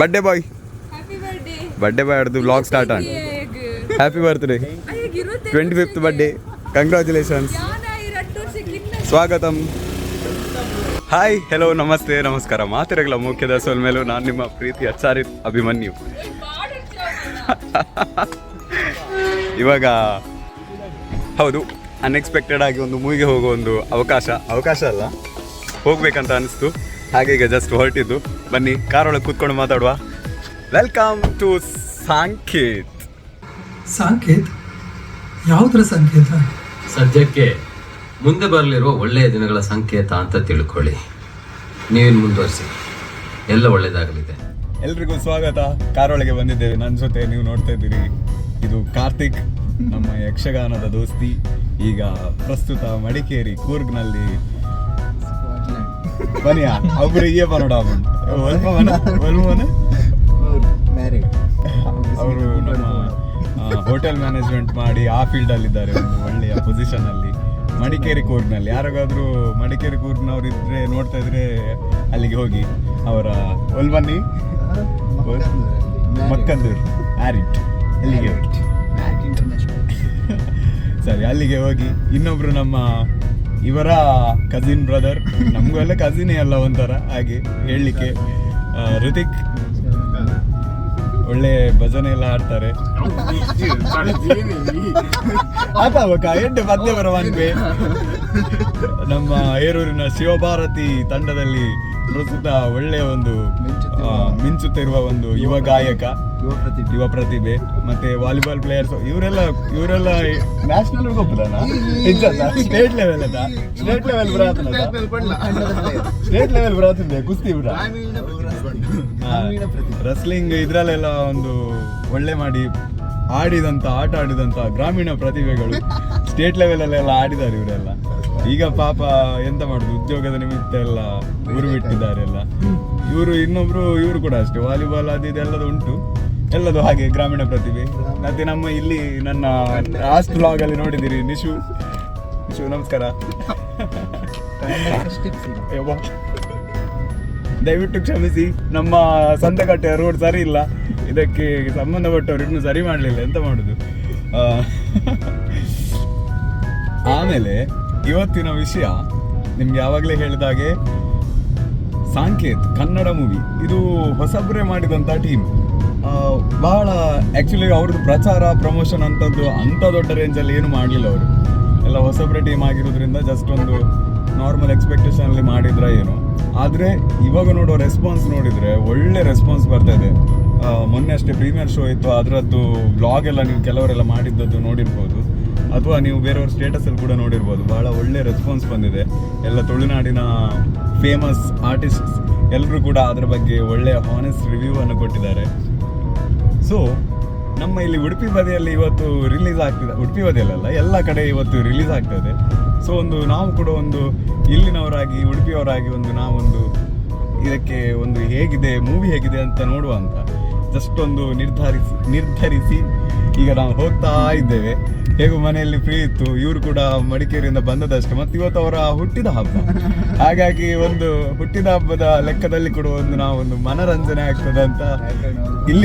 Birthday boy birthday boy ಅವ್ರದ್ದು blog start ಆಗಿ happy birthday twenty fifth birthday congratulations ಸ್ವಾಗತಂ hi hello ನಮಸ್ತೆ ನಮಸ್ಕಾರ ಮಾತಿರಗಲ ಮುಖ್ಯದ ಮೇಲೂ ನಾನು ನಿಮ್ಮ ಪ್ರೀತಿ ಅಚ್ಚಾರಿ ಅಭಿಮನ್ಯು ಇವಾಗ ಹೌದು ಅನ್ಎಕ್ಸ್ಪೆಕ್ಟೆಡ್ ಆಗಿ ಒಂದು ಮೂವಿಗೆ ಹೋಗೋ ಒಂದು ಅವಕಾಶ ಅವಕಾಶ ಅಲ್ಲ ಹೋಗ್ಬೇಕಂತ ಅನಿಸ್ತು ಹಾಗೆ ಈಗ ಜಸ್ಟ್ ಹೊರಟಿದ್ದು. ಬನ್ನಿ ಕಾರೊಳಗೆ ಕೂತ್ಕೊಂಡು ಮಾತಾಡುವ. ವೆಲ್ಕಮ್ ಟು ಸಾಂಕೇತ್ ಸಾಂಕೇತ್ ಯಾವುದರ ಸಂಕೇತ? ಸದ್ಯಕ್ಕೆ ಮುಂದೆ ಬರಲಿರುವ ಒಳ್ಳೆಯ ದಿನಗಳ ಸಂಕೇತ ಅಂತ ತಿಳ್ಕೊಳ್ಳಿ. ನೀವೇನು ಮುಂದುವರಿಸಿ ಎಲ್ಲ ಒಳ್ಳೆಯದಾಗಲಿದೆ ಎಲ್ರಿಗೂ ಸ್ವಾಗತ. ಕಾರೊಳಗೆ ಬಂದಿದ್ದೇವೆ. ನನ್ನ ಜೊತೆ ನೀವು ನೋಡ್ತಾ ಇದ್ದೀರಿ. ಇದು ಕಾರ್ತಿಕ್ ನಮ್ಮ ಯಕ್ಷಗಾನದ ದೋಸ್ತಿ. ಈಗ ಪ್ರಸ್ತುತ ಮಡಿಕೇರಿ ಕೂರ್ಗ್ನಲ್ಲಿ ಬನಿಯಾ ಒಬ್ರು ಈಯ ಪನೋಡ ಅವರು. ನಮ್ಮ ಹೋಟೆಲ್ ಮ್ಯಾನೇಜ್ಮೆಂಟ್ ಮಾಡಿ ಆ ಫೀಲ್ಡ್ ಅಲ್ಲಿ ಇದ್ದಾರೆ ಒಂದು ಒಳ್ಳೆಯ ಪೊಸಿಷನ್ ಅಲ್ಲಿ ಮಡಿಕೇರಿ ಕೂರ್ನಲ್ಲಿ ಯಾರಿಗಾದ್ರೂ ಮಡಿಕೇರಿ ಕೂರ್ನವ್ರು ಇದ್ರೆ ನೋಡ್ತಾ ಇದ್ರೆ ಅಲ್ಲಿಗೆ ಹೋಗಿ. ಅವರ ಒಲ್ ಬನ್ನಿ ಮಕ್ಕಂದೂರು. ಆರಿಟ್ ಅಲ್ಲಿಗೆ ಹೋಗಿ. ಸರಿ ಅಲ್ಲಿಗೆ ಹೋಗಿ ಇನ್ನೊಬ್ರು ನಮ್ಮ ಇವರ ಕಸಿನ್ ಬ್ರದರ್ ನಮಗೂ ಎಲ್ಲ ಕಸಿನೇ ಅಲ್ಲ ಒಂಥರ, ಹಾಗೆ ಹೇಳಲಿಕ್ಕೆ ಋತಿಕ್ ಒಳ್ಳೆ ಭಜನೆ ಎಲ್ಲ ಆಡ್ತಾರೆ ಎಂಟು ಪದ್ಯ ಬರವಂತೆ ನಮ್ಮ ಏರೂರಿನ ಶಿವಭಾರತಿ ತಂಡದಲ್ಲಿ ಪ್ರಸ್ತುತ ಒಳ್ಳೆಯ ಒಂದು ಮಿಂಚುತ್ತಿರುವ ಒಂದು ಯುವ ಗಾಯಕ, ಯುವ ಪ್ರತಿಭೆ. ಮತ್ತೆ ವಾಲಿಬಾಲ್ ಪ್ಲೇಯರ್ಸ್ ಇವರೆಲ್ಲ ಇವರೆಲ್ಲ ನ್ಯಾಷನಲ್ ಸ್ಟೇಟ್ ಲೆವೆಲ್ ಅದ? ಸ್ಟೇಟ್ ಲೆವೆಲ್ ಸ್ಟೇಟ್ ಲೆವೆಲ್ ಬರಾತಿದ್ದೆ ಕುಸ್ತಿ ಬಿಡ? ರಸ್ಲಿಂಗ್ ಇದ್ರಲ್ಲೆಲ್ಲ ಒಂದು ಒಳ್ಳೆ ಮಾಡಿ ಆಡಿದಂತ, ಆಟ ಆಡಿದಂತ ಗ್ರಾಮೀಣ ಪ್ರತಿಭೆಗಳು ಸ್ಟೇಟ್ ಲೆವೆಲ್ ಅಲ್ಲೆಲ್ಲ ಆಡಿದ್ದಾರೆ ಇವರೆಲ್ಲ. ಈಗ ಪಾಪ ಎಂತ ಮಾಡುದು? ಉದ್ಯೋಗದ ನಿಮಿತ್ತ ಎಲ್ಲ ಊರು ಬಿಟ್ಟಿದ್ದಾರೆ ಎಲ್ಲ. ಇವರು ಇನ್ನೊಬ್ರು, ಇವರು ಕೂಡ ಅಷ್ಟೇ. ವಾಲಿಬಾಲ್ ಅದು ಇದೆಲ್ಲದು ಉಂಟು. ಎಲ್ಲದು ಹಾಗೆ ಗ್ರಾಮೀಣ ಪ್ರತಿಭೆ. ಮತ್ತೆ ನಮ್ಮ ಇಲ್ಲಿ ನನ್ನ ಲಾಸ್ಟ್ ಬ್ಲಾಗ್ ಅಲ್ಲಿ ನೋಡಿದಿರಿ ನಿಶು. ನಿಶು, ನಮಸ್ಕಾರ. ದಯವಿಟ್ಟು ಕ್ಷಮಿಸಿ, ನಮ್ಮ ಸಂದಕಟ್ಟೆ ರೋಡ್ ಸರಿ ಇಲ್ಲ. ಇದಕ್ಕೆ ಸಂಬಂಧಪಟ್ಟವರು ಇನ್ನೂ ಸರಿ ಮಾಡಲಿಲ್ಲ ಎಂತ ಮಾಡುದು? ಆಮೇಲೆ ಇವತ್ತಿನ ವಿಷಯ ನಿಮ್ಗೆ ಯಾವಾಗಲೇ ಹೇಳಿದಾಗೆ ಸಾಂಕೇತ್ ಕನ್ನಡ ಮೂವಿ ಇದು ಹೊಸಬ್ರೆ ಮಾಡಿದಂಥ ಟೀಮ್ ಬಹಳ ಆ್ಯಕ್ಚುಲಿ ಅವ್ರದ್ದು ಪ್ರಚಾರ ಪ್ರಮೋಷನ್ ಅಂಥದ್ದು ಅಂಥ ದೊಡ್ಡ ರೇಂಜಲ್ಲಿ ಏನು ಮಾಡಲಿಲ್ಲ ಅವರು. ಎಲ್ಲ ಹೊಸಬ್ರ ಟೀಮ್ ಆಗಿರೋದ್ರಿಂದ ಜಸ್ಟ್ ಒಂದು ನಾರ್ಮಲ್ ಎಕ್ಸ್ಪೆಕ್ಟೇಷನಲ್ಲಿ ಮಾಡಿದ್ರ ಏನು. ಆದರೆ ಇವಾಗ ನೋಡೋ ರೆಸ್ಪಾನ್ಸ್ ನೋಡಿದರೆ ಒಳ್ಳೆ ರೆಸ್ಪಾನ್ಸ್ ಬರ್ತಾ ಇದೆ. ಮೊನ್ನೆ ಅಷ್ಟೇ ಪ್ರೀಮಿಯರ್ ಶೋ ಇತ್ತು, ಅದರದ್ದು ವ್ಲಾಗ್ ಎಲ್ಲ ನೀವು ಕೆಲವರೆಲ್ಲ ಮಾಡಿದ್ದದ್ದು ನೋಡಿರ್ಬೋದು. ಅಥವಾ ನೀವು ಬೇರೆಯವ್ರ ಸ್ಟೇಟಸಲ್ಲಿ ಕೂಡ ನೋಡಿರ್ಬೋದು. ಭಾಳ ಒಳ್ಳೆ ರೆಸ್ಪಾನ್ಸ್ ಬಂದಿದೆ. ಎಲ್ಲ ತುಳುನಾಡಿನ ಫೇಮಸ್ ಆರ್ಟಿಸ್ಟ್ಸ್ ಎಲ್ಲರೂ ಕೂಡ ಅದರ ಬಗ್ಗೆ ಒಳ್ಳೆಯ ಹಾನೆಸ್ಟ್ ರಿವ್ಯೂ ಅನ್ನು ಕೊಟ್ಟಿದ್ದಾರೆ. ಸೊ ನಮ್ಮ ಇಲ್ಲಿ ಉಡುಪಿ ಬದಿಯಲ್ಲಿ ಇವತ್ತು ರಿಲೀಸ್ ಆಗ್ತಿದೆ. ಉಡುಪಿ ಬದಿಯಲ್ಲ ಎಲ್ಲ ಕಡೆ ಇವತ್ತು ರಿಲೀಸ್ ಆಗ್ತದೆ ಸೊ ಒಂದು ನಾವು ಕೂಡ ಒಂದು ಇಲ್ಲಿನವರಾಗಿ, ಉಡುಪಿಯವರಾಗಿ ಒಂದು ನಾವೊಂದು ಇದಕ್ಕೆ ಒಂದು ಹೇಗಿದೆ ಮೂವಿ ಹೇಗಿದೆ ಅಂತ ನೋಡುವ ಅಂತ ಜಸ್ಟ್ ಒಂದು ನಿರ್ಧರಿಸಿ ನಿರ್ಧರಿಸಿ ಈಗ ನಾವು ಹೋಗ್ತಾ ಇದ್ದೇವೆ. ಹೇಗೂ ಮನೆಯಲ್ಲಿ ಫ್ರೀ ಇತ್ತು ಇವರು ಕೂಡ ಮಡಿಕೇರಿಯಿಂದ ಬಂದದಷ್ಟು ಮತ್ತು ಇವತ್ತು ಅವರ ಹುಟ್ಟಿದ ಹಬ್ಬ. ಹಾಗಾಗಿ ಒಂದು ಹುಟ್ಟಿದ ಹಬ್ಬದ ಲೆಕ್ಕದಲ್ಲಿ ಕೂಡ ಒಂದು ನಾವು ಒಂದು ಮನರಂಜನೆ ಆಗ್ತದೆ ಅಂತ ಇಲ್ಲ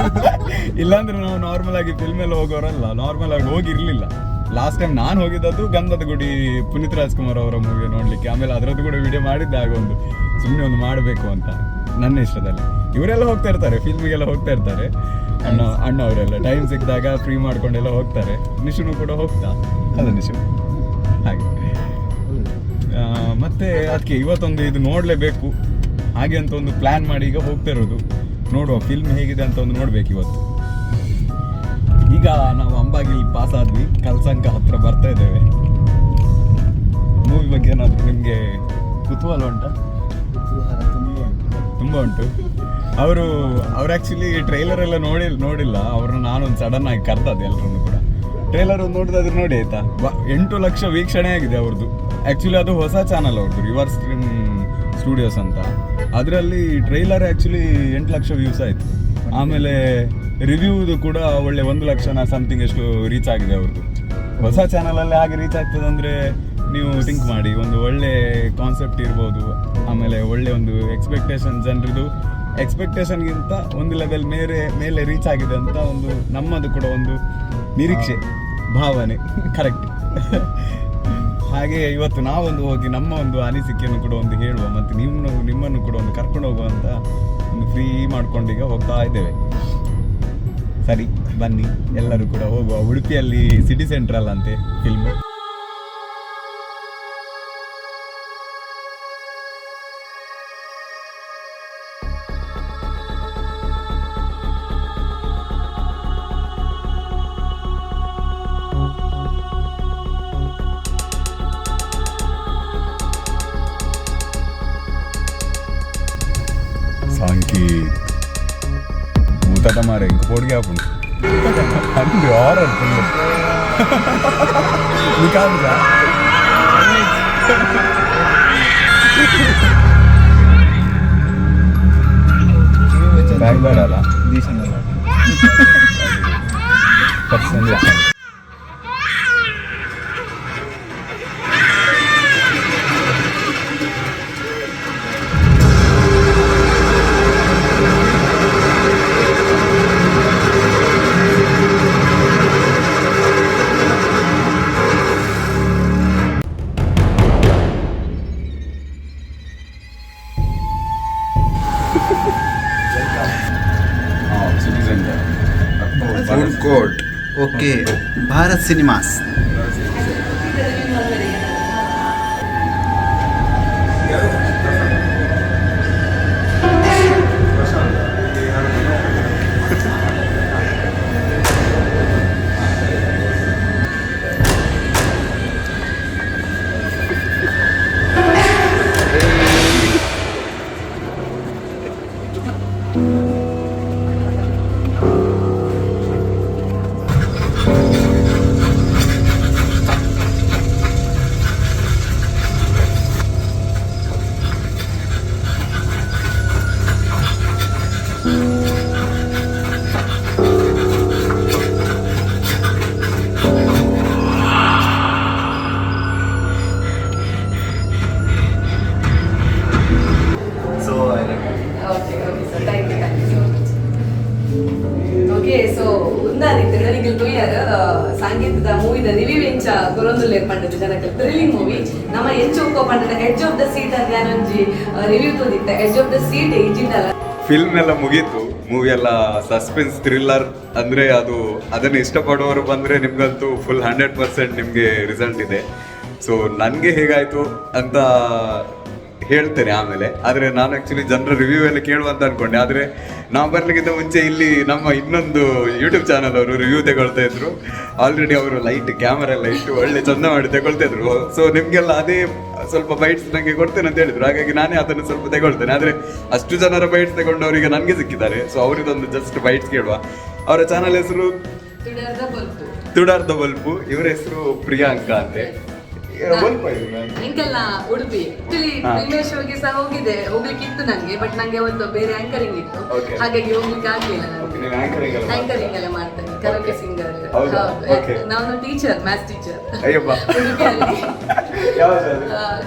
ಇಲ್ಲಾಂದ್ರೆ ನಾವು ನಾರ್ಮಲ್ ಆಗಿ ಫಿಲ್ಮ್ ಎಲ್ಲ ಹೋಗೋರಲ್ಲ ನಾರ್ಮಲ್ ಆಗಿ ಹೋಗಿರ್ಲಿಲ್ಲ. ಲಾಸ್ಟ್ ಟೈಮ್ ನಾನು ಹೋಗಿದ್ದದ್ದು ಗಂಧದ ಗುಡಿ ಪುನೀತ್ ರಾಜ್ಕುಮಾರ್ ಅವರ ಮೂವಿ ನೋಡ್ಲಿಕ್ಕೆ. ಆಮೇಲೆ ಅದರದ್ದು ಕೂಡ ವಿಡಿಯೋ ಮಾಡಿದ್ದೆ ಆಗ ಒಂದು ಸುಮ್ಮನೆ ಒಂದು ಮಾಡಬೇಕು ಅಂತ ನನ್ನ ಇಷ್ಟದಲ್ಲಿ. ಇವರೆಲ್ಲ ಹೋಗ್ತಾ ಇರ್ತಾರೆ ಫಿಲ್ಮಿಗೆಲ್ಲ ಹೋಗ್ತಾ ಇರ್ತಾರೆ. ಅಣ್ಣ ಅಣ್ಣ ಅವರೆಲ್ಲ ಟೈಮ್ ಸಿಕ್ಕಿದಾಗ ಫ್ರೀ ಮಾಡ್ಕೊಂಡೆಲ್ಲ ಹೋಗ್ತಾರೆ. ನಿಶುನು ಕೂಡ ಹೋಗ್ತಾ? ಅಲ್ಲ ನಿಶು ಹಾಗೆ. ಮತ್ತೆ ಅದಕ್ಕೆ ಇವತ್ತೊಂದು ಇದು ನೋಡಲೇಬೇಕು. ಹಾಗೆ ಅಂತ ಒಂದು ಪ್ಲ್ಯಾನ್ ಮಾಡಿ ಈಗ ಹೋಗ್ತಾ ಇರೋದು ನೋಡುವ ಫಿಲ್ಮ್ ಹೇಗಿದೆ ಅಂತ ಒಂದು ನೋಡ್ಬೇಕು ಇವತ್ತು. ಈಗ ನಾವು ಅಂಬಾಗಿಲ್ ಪಾಸ್ ಆದ್ವಿ. ಕಲ್ಸಂಕ ಹತ್ರ ಬರ್ತಾ ಇದ್ದೇವೆ. ಮೂವಿ ಬಗ್ಗೆ ಏನಾದರೂ ನಿಮಗೆ ಕುತೂಹಲ ಉಂಟಾ. ತುಂಬ ಉಂಟು. ಅವರು, ಅವ್ರು ಆ್ಯಕ್ಚುಲಿ ಟ್ರೈಲರ್ ಎಲ್ಲ ನೋಡಿ ನೋಡಿಲ್ಲ. ಅವ್ರನ್ನ ನಾನೊಂದು ಸಡನ್ ಆಗಿ ಕರ್ದದ್ದು ಎಲ್ಲರನ್ನು ಕೂಡ. ಟ್ರೈಲರ್ ಒಂದು ನೋಡಿದಾದ್ರೆ ನೋಡಿ ಆಯ್ತಾ? ಎಂಟು ಲಕ್ಷ ವೀಕ್ಷಣೆ ಆಗಿದೆ ಅವ್ರದ್ದು ಆ್ಯಕ್ಚುಲಿ ಅದು ಹೊಸ ಚಾನಲ್ ಅವ್ರದ್ದು ರಿವರ್ಸ್ ಸ್ಟ್ರೀಮ್ ಸ್ಟುಡಿಯೋಸ್ ಅಂತ. ಅದರಲ್ಲಿ ಟ್ರೈಲರ್ ಆ್ಯಕ್ಚುಲಿ ಎಂಟು ಲಕ್ಷ ವ್ಯೂಸ್ ಆಯಿತು. ಆಮೇಲೆ ರಿವ್ಯೂದು ಕೂಡ ಒಳ್ಳೆ ಒಂದು ಲಕ್ಷನ ಸಮಥಿಂಗ್ ಎಷ್ಟು ರೀಚ್ ಆಗಿದೆ ಅವ್ರದ್ದು ಹೊಸ ಚಾನಲಲ್ಲಿ ಹಾಗೆ ರೀಚ್ ಆಗ್ತದೆ ಅಂದರೆ ನೀವು ಥಿಂಕ್ ಮಾಡಿ, ಒಂದು ಒಳ್ಳೆ ಕಾನ್ಸೆಪ್ಟ್ ಇರ್ಬೋದು, ಆಮೇಲೆ ಒಳ್ಳೆ ಒಂದು ಎಕ್ಸ್ಪೆಕ್ಟೇಷನ್ ಜನರದು ಎಕ್ಸ್ಪೆಕ್ಟೇಷನ್ಗಿಂತ ಒಂದು ಲೆವೆಲ್ ಮೇಲೆ ಮೇಲೆ ರೀಚ್ ಆಗಿದೆ ಅಂತ ಒಂದು ನಮ್ಮದು ಕೂಡ ಒಂದು ನಿರೀಕ್ಷೆ, ಭಾವನೆ. ಕರೆಕ್ಟ್ ಹಾಗೆ ಇವತ್ತು ನಾವೊಂದು ಹೋಗಿ ನಮ್ಮ ಒಂದು ಅನಿಸಿಕೆಯನ್ನು ಕೂಡ ಒಂದು ಹೇಳುವ ಮತ್ತು ನಿಮ್ಮ ನಿಮ್ಮನ್ನು ಕೂಡ ಒಂದು ಕರ್ಕೊಂಡು ಹೋಗುವಂತ ಒಂದು ಫ್ರೀ ಮಾಡ್ಕೊಂಡೀಗ ಹೋಗ್ತಾ ಇದ್ದೇವೆ. ಸರಿ, ಬನ್ನಿ. ಎಲ್ಲರೂ ಕೂಡ ಹೋಗುವ ಉಡುಪಿಯಲ್ಲಿ ಸಿಟಿ ಸೆಂಟ್ರಲ್ ಅಂತೆ ಫಿಲ್ಮ್ ಅಲ್ಲ সিনেমাস ಆಫ್ ದ ಸೀಟ್ ಅಂತ review edge of the seat film ಎಲ್ಲ ಮುಗೀತು. ಮೂವಿ ಎಲ್ಲ ಸಸ್ಪೆನ್ಸ್ ಥ್ರಿಲ್ಲರ್ ಅಂದ್ರೆ ಅದು ಅದನ್ನು ಇಷ್ಟಪಡೋರು ಬಂದ್ರೆ ನಿಮಗಂತೂ ಫುಲ್ ಹಂಡ್ರೆಡ್ ಪರ್ಸೆಂಟ್ ನಿಮಗೆ ರಿಸಲ್ಟ್ ಇದೆ. ಸೊ ನನಗೆ ಹೇಗಾಯಿತು ಅಂತ ಹೇಳ್ತೇನೆ ಆಮೇಲೆ. ಆದರೆ ನಾನು ಆ್ಯಕ್ಚುಲಿ ಜನರ ರಿವ್ಯೂ ಎಲ್ಲ ಕೇಳುವಂತ ಅನ್ಕೊಂಡೆ. ಆದರೆ ನಾವು ಬರ್ಲಿಕ್ಕಿಂತ ಮುಂಚೆ ಇಲ್ಲಿ ನಮ್ಮ ಇನ್ನೊಂದು ಯೂಟ್ಯೂಬ್ ಚಾನಲ್ ಅವರು ರಿವ್ಯೂ ತಗೊಳ್ತಾ ಇದ್ರು. ಆಲ್ರೆಡಿ ಅವರು ಲೈಟ್ ಕ್ಯಾಮರಾ ಎಲ್ಲ ಇಟ್ಟು ಒಳ್ಳೆ ಚಂದ ಮಾಡಿ ತಗೊಳ್ತಾ ಇದ್ರು. ಸೊ ನಿಮಗೆಲ್ಲ ಅದೇ ಸ್ವಲ್ಪ ಬೈಟ್ಸ್ ನನಗೆ ಕೊಡ್ತೇನೆ ಅಂತ ಹೇಳಿದ್ರು. ಹಾಗಾಗಿ ನಾನೇ ಅದನ್ನು ಸ್ವಲ್ಪ ತಗೊಳ್ತೇನೆ. ಆದರೆ ಅಷ್ಟು ಜನರ ಬೈಟ್ಸ್ ತಗೊಂಡವರಿಗೆ ನನಗೆ ಸಿಕ್ಕಿದ್ದಾರೆ. ಸೊ ಅವರಿದೊಂದು ಜಸ್ಟ್ ಬೈಟ್ಸ್ ಕೇಳುವ. ಅವರ ಚಾನಲ್ ಹೆಸರು? ತುಡರ್ದ ಬಲ್ಪು. ಇವರ ಹೆಸರು ಪ್ರಿಯಾಂಕಾ ಅಂತೆ. ನಿಂಗೆಲ್ಲ ಉಡುಪಿ. ಆಕ್ಚುಲಿ. ಪ್ರೀಮಿಯರ್ ಶೋಗೆ ಸಹ ಹೋಗಿದೆ ಹೋಗ್ಲಿಕ್ಕೆ ಇತ್ತು ನಂಗೆ ಬಟ್ ನಂಗೆ ಒಂದು ಬೇರೆ ಆಂಕರಿಂಗ್ ಇತ್ತು. ಹಾಗಾಗಿ ಹೋಗ್ಲಿಕ್ಕೆ ಆಗ್ಲಿಲ್ಲ? ಆಂಕರಿಂಗ್ ಎಲ್ಲ ಮಾಡ್ತೇನೆ ಕರೋಕೆ ಸಿಂಗರ್. ನಾನು ಟೀಚರ್ ಮ್ಯಾಥ್ಸ್ ಟೀಚರ್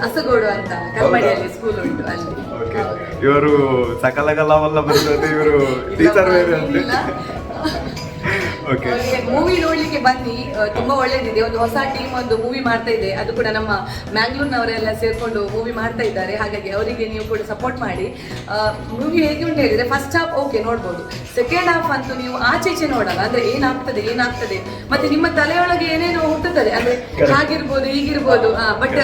ಅಸಗೋಡು ಅಂತ ಕಮ್ಮಡಿಯಲ್ಲಿ ಸ್ಕೂಲ್ ಉಂಟು ಅಲ್ಲಿ. ಇವರು ಸಕಲಗಲ್ಲ ಬರ್ತದೆ ಇವರು ಟೀಚರ್ ಬೇರೆ ಮೂವಿ ನೋಡ್ಲಿಕ್ಕೆ ಬನ್ನಿ. ತುಂಬಾ ಒಳ್ಳೇದಿದೆ. ಒಂದು ಹೊಸ ಟೀಮ್ ಒಂದು ಮೂವಿ ಮಾಡ್ತಾ ಇದೆ. ಅದು ಕೂಡ ನಮ್ಮ ಮ್ಯಾಂಗ್ಳೂರ್ನವರೆಲ್ಲ ಸೇರ್ಕೊಂಡು ಮೂವಿ ಮಾಡ್ತಾ ಇದ್ದಾರೆ. ಹಾಗಾಗಿ ಅವರಿಗೆ ನೀವು ಕೂಡ ಸಪೋರ್ಟ್ ಮಾಡಿ. ಮೂವಿ ಹೇಗೆ ಉಂಟು ಹೇಳಿದ್ರೆ ಫಸ್ಟ್ ಹಾಫ್ ಓಕೆ ನೋಡ್ಬೋದು. ಸೆಕೆಂಡ್ ಹಾಫ್ ಅಂತೂ ನೀವು ಆಚೆ ಈಚೆ ನೋಡಲ್ಲ. ಅಂದ್ರೆ ಏನಾಗ್ತದೆ ಏನಾಗ್ತದೆ? ಮತ್ತೆ ನಿಮ್ಮ ತಲೆಯೊಳಗೆ ಏನೇನೋ ಹುಟ್ಟುತ್ತದೆ. ಅಂದ್ರೆ ಹಾಗಿರ್ಬೋದು ಹೀಗಿರ್ಬೋದು. ಬಟ್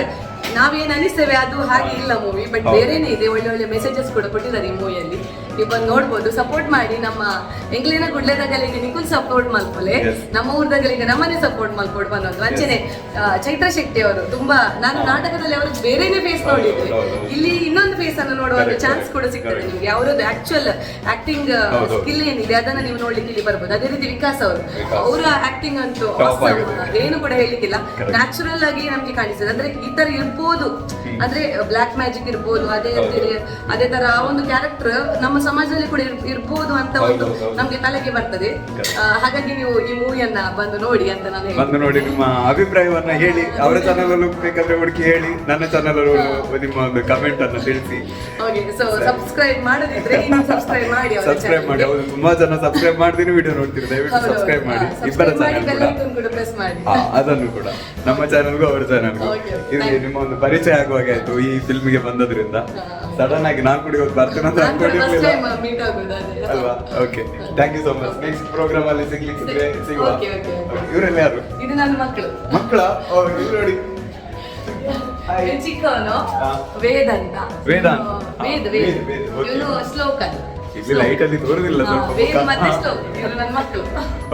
ನಾವೇನು ಅನಿಸ್ತೇವೆ ಅದು ಹಾಗೆ ಇಲ್ಲ ಮೂವಿ ಬಟ್. ಬೇರೆನೇ ಇದೆ. ಒಳ್ಳೆ ಒಳ್ಳೆ ಮೆಸೇಜಸ್ ಕೂಡ ಕೊಟ್ಟಿದ್ದಾರೆ ಈ ಮೂವಿಯಲ್ಲಿ ನೀವು ಬಂದು ನೋಡ್ಬೋದು ಸಪೋರ್ಟ್ ಮಾಡಿ ನಮ್ಮ ಎಂಗ್ಲಿನ ಗುಡ್ಲೆದಾಗಲಿಗೆ ನಿಖುಲ್ ಸಪೋರ್ಟ್ ಮಾಡ್ಕೊಳ್ಳಿ. ನಮ್ಮ ಊರ್ದಾಗಲಿಗೆ ನಮ್ಮನೆ ಸಪೋರ್ಟ್ ಮಲ್ಕೊಡ್ ಅನ್ನೋದು. ಅಂಚೆನೆ ಚೈತ್ರ ಶೆಟ್ಟಿ ಅವರು ತುಂಬಾ ನಾನು ನಾಟಕದಲ್ಲಿ ಅವರು ಬೇರೆನೇ ಫೇಸ್ ನೋಡಿದ್ವಿ ಇಲ್ಲಿ ಇನ್ನೊಂದು ಫೇಸ್ ಅನ್ನು ನೋಡುವ ಚಾನ್ಸ್ ಕೂಡ ಸಿಗ್ತದೆ ನಿಮ್ಗೆ. ಅವರದ್ದು ಆಕ್ಚುಯಲ್ ಆಕ್ಟಿಂಗ್. ಸ್ಕಿಲ್ ಏನಿದೆ ಅದನ್ನ ನೀವು ನೋಡ್ಲಿಕ್ಕೆ ಇಲ್ಲಿ ಬರ್ಬೋದು. ಅದೇ ರೀತಿ ವಿಕಾಸ್ ಅವರು. ಅವರ ಆಕ್ಟಿಂಗ್ ಅಂತೂ. ಏನು ಕೂಡ ಹೇಳಿಕ್ಕಿಲ್ಲ. ನ್ಯಾಚುರಲ್ ಆಗಿ ನಮ್ಗೆ ಕಾಣಿಸ್ತದೆ. ಅಂದ್ರೆ ಈ ತರ ಇರ್ಬೋದು. ಅಂದ್ರೆ ಬ್ಲಾಕ್ ಮ್ಯಾಜಿಕ್ ಇರ್ಬೋದು ಅದೇ ರೀತಿ ಅದೇ ತರ ಆ ಒಂದು ಕ್ಯಾರೆಕ್ಟರ್ ನಮ್ಮ ಸಮಾಜದಲ್ಲಿ ಕೂಡ ಇರ್- ಇರ್ಬೋದು ಅಂತ ಒಂದು. ನಮ್ಗೆ ತಲೆಗೆ ಬರ್ತದೆ. ಹಾಗಾಗಿ ನೀವು ಈ ಮೂವಿಯನ್ನ ಬಂದು ನೋಡಿ ಅಂತ ನಾನು. ಬಂದು ನೋಡಿ ನಿಮ್ಮ ಅಭಿಪ್ರಾಯವನ್ನ ಹೇಳಿ ಅವರ ಚಾನಲ್ ಅಲ್ಲೂ ಬೇಕಾದ್ರೆ ಹುಡುಕಿ ಹೇಳಿ ನನ್ನ ಚಾನಲ್ ಅಲ್ಲೂ ನಿಮ್ಮ ಒಂದು ಕಮೆಂಟ್ ಅನ್ನು ತಿಳಿಸಿ. ಓಕೆ ಸೊ ಸಬ್ಸ್ಕ್ರೈಬ್ ಮಾಡದಿದ್ರೆ ಇನ್ನು ಸಬ್ಸ್ಕ್ರೈಬ್ ಮಾಡಿ ಸಬ್ಸ್ಕ್ರೈಬ್ ಮಾಡಿ ಹೌದು ತುಂಬಾ ಜನ ಸಬ್ಸ್ಕ್ರೈಬ್ ಮಾಡ್ತೀನಿ ವಿಡಿಯೋ ನೋಡ್ತೀರಿ ದಯವಿಟ್ಟು ಸಬ್ಸ್ಕ್ರೈಬ್ ಮಾಡಿ. ಇಬ್ಬರ ಚಾನಲ್ ಕೂಡ. icon ಮಾಡಿ. ಅದನ್ನು ಕೂಡ. ನಮ್ಮ ಚಾನಲ್ಗೂ ಅವರ ಚಾನಲ್ಗೂ. ಇದು. ನಿಮ್ಮ ಒಂದು ಪರಿಚಯ ಆಗುವಾಗ ಆಯ್ತು ಈ ಫಿಲ್ಮಿಗೆ ಬಂದದ್ರಿಂದ. ಸಡನ್ ಆಗಿ ನಾನು ಕೂಡ ಇವತ್ತು ಬರ್ತೇನೆ ಅಂತ ಅನ್ಕೊಂಡಿರ್ಲಿಲ್ಲ. Time meet ಆಗೋದು ಅದೇ. ಅಲ್ವಾ? Okay thank you so much next program ಅಲ್ಲಿ ಸಿಗ್ಲಿಕ್ಕೆ ಸಿಗುವ. Okay okay. ಇವರೆಲ್ಲ ಯಾರು? ಇದು ನನ್ನ ಮಕ್ಕಳು. ಮಕ್ಕಳ? ಓ ಇಲ್ಲಿ ನೋಡಿ. ಚಿಕ್ಕವನು ವೇದ ವೇದ ವೇದ, ವೇದ. ವೇದ, ಇವನು ಶ್ಲೋಕನ್. ಇಲ್ಲಿ ಲೈಟ್ ಅಲ್ಲಿ ತೋರುದಿಲ್ಲ ಸ್ವಲ್ಪ